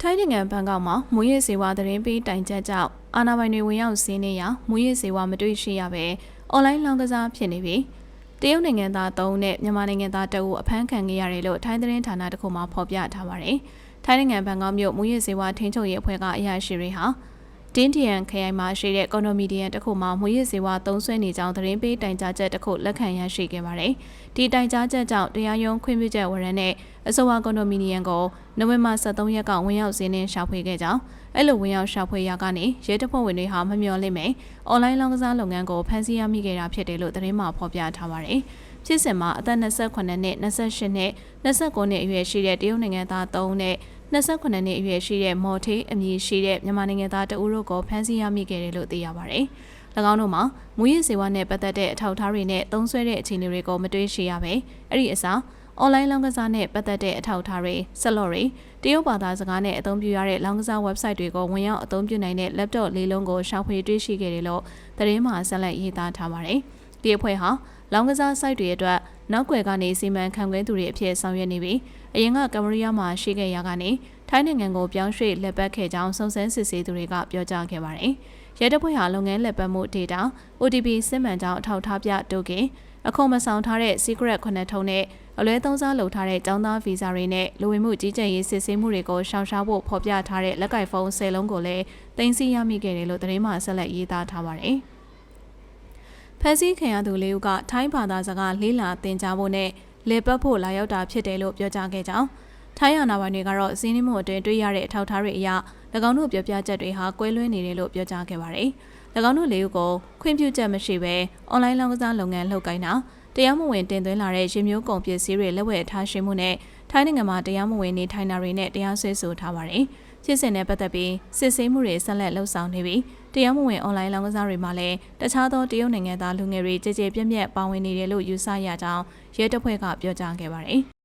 ထိုင်းနိုင်ငံဘန်ကောက်မှာမူရစ်စေဝါသတင်းပေးတိုင်ချက်ကြောင့်အာဏာပိုင်တွေဝင်ရောက်စီးနင်းရာမူရစ်စေဝါမတွေ့ရှိရဘဲအွန်လိုင်းလောင်းကစားဖြစ်နေပြီးတရုတ်နိုင်ငံသား၃နဲ့မြန်မာနိုင်ငံသားတအုပ်အဖမ်းခံခဲ့ရတယ်လို့ထိုင်းသတင်းဌာနတစ်ခုမှဖော်ပြထားပါတယ်။ထိုင်းနိုင်ငံဘန်ကောက်မြို့မူရစ်စေဝါထိန်းချုပ်ရေးအဖွဲ့ကအရာရှိတွေဟာ တင်းတရန်ခရိုင်မှာရှိတဲ့ကွန်ဒိုမီနီယံတစ်ခုမှာမူရစ်စေဝါသုံးဆွဲနေကြောင်းသတင်းပေးတိုင်ကြားချက်တစ်ခုလက်ခံရရှိခဲ့ပါတယ်။ဒီတိုင်ကြားချက်ကြောင့်တရားရုံးခွင့်ပြုချက်ဝရမ်းနဲ့အဆိုပါကွန်ဒိုမီနီယံကိုနိုဝင်ဘာ23ရက်ကဝင်ရောက်စင်းနှင်းရှာဖွေခဲ့ကြောင်းအဲ့လိုဝင်ရောက်ရှာဖွေရကနေရဲတပ်ဖွဲ့ဝင်တွေဟာမမျှော်လင့်မယ်အွန်လိုင်းလောင်းကစားလုပ်ငန်းကိုဖန်ဆီးရမိခဲ့တာဖြစ်တယ်လို့သတင်းမှာဖော်ပြထားပါတယ်။ဖြစ်စဉ်မှာအသက်28နှစ်28နှစ်29နှစ်အရွယ်ရှိတဲ့တရုတ်နိုင်ငံသား3နဲ့ 28နှစ်အရွယ်ရှိတဲ့မော်ထေးအမည်ရှိတဲ့မြန်မာနိုင်ငံသားတဦးတို့ကိုဖမ်းဆီးရမိခဲ့တယ်လို့သိရပါတယ်။၎င်းတို့မှာမူရစ်စေဝါနဲ့ပတ်သက်တဲ့အထောက်အထားတွေနဲ့သုံးစွဲတဲ့အခြေအနေတွေကိုမတွေ့ရှိရပဲအဲ့ဒီအစားအွန်လိုင်းလောင်းကစားနဲ့ပတ်သက်တဲ့အထောက်အထားတွေဆက်လော့တွေတရုတ်ဘာသာစကားနဲ့အသုံးပြုရတဲ့လောင်းကစား website တွေကိုဝင်ရောက်အသုံးပြုနိုင်တဲ့ laptop လေးလုံးကိုရှာဖွေတွေ့ရှိခဲ့တယ်လို့သတင်းမှာဆက်လက်ရေးသားထားပါတယ်။ ဒီအဖွဲ့ဟာလောင်းကစား site တွေအတွက်နောက်ွယ်ကနေစီမံခန့်ခွဲသူတွေအဖြစ်ဆောင်ရွက်နေပြီးအရင်ကကမ္ဘောဒီးယားမှာရှိခဲ့ရာကနေထိုင်းနိုင်ငံကိုပြောင်းရွှေ့လက်ပတ်ခဲ့ကြောင်းစုံစမ်းစစ်ဆေးသူတွေကပြောကြားခဲ့ပါတယ်။ရဲတပ်ဖွဲ့ဟာလုပ်ငန်းလက်ပတ်မှု data OTP စစ်မှန်ကြောင်းအထောက်ထားပြတိုကင်အခုမဆောင်ထားတဲ့ secret ခုနှစ်ထုံးနဲ့အလွဲသုံးစားလုပ်ထားတဲ့ចောင်းသားဗီဇာတွေနဲ့လူဝင်မှုကြီးကြပ်ရေးစစ်ဆေးမှုတွေကိုရှောင်ရှားဖို့ဖော်ပြထားတဲ့လက်ကိုက်ဖုန်း10လုံးကိုလည်းတင်စီရမိခဲ့တယ်လို့သတင်းမှဆက်လက်ရေးသားထားပါတယ်။ ဖန်စီခင်ရသူလေးဦးကထိုင်းဘာသာစကားလေးလာသင်ကြားဖို့နဲ့လေပတ်ဖို့လာရောက်တာဖြစ်တယ်လို့ပြောကြားခဲ့ကြောင်းထိုင်းအာဏာပိုင်တွေကတော့စီးနှင်းမှုအတွင်းတွေ့ရတဲ့အထောက်အထားတွေအရ၎င်းတို့ပြောပြချက်တွေဟာကွဲလွဲနေတယ်လို့ပြောကြားခဲ့ပါတယ်။၎င်းတို့လေးဦးကိုခွင့်ပြုချက်မရှိဘဲအွန်လိုင်းလောင်းကစားလုပ်ငန်းလုပ်ကိုင်းတာ တရားမဝင်တင်သွင်းလာတဲ့ရေမျိုးကုန်ပစ္စည်းတွေလက်ဝယ်ထားရှိမှုနဲ့ထိုင်းနိုင်ငံမှာတရားမဝင်နေထိုင်တာတွေနဲ့တရားစွဲဆိုထားပါတယ်။ဖြစ်စဉ်နဲ့ပတ်သက်ပြီးစစ်ဆေးမှုတွေဆက်လက်လှုပ်ဆောင်နေပြီးတရားမဝင်အွန်လိုင်းလောင်းကစားတွေမှာလည်းတခြားသောတရုတ်နိုင်ငံသားလူငယ်တွေကြည်ကြည်ပြည့်ပြည့်ပါဝင်နေတယ်လို့ယူဆရကြောင်းရဲတပ်ဖွဲ့ကပြောကြားခဲ့ပါတယ်။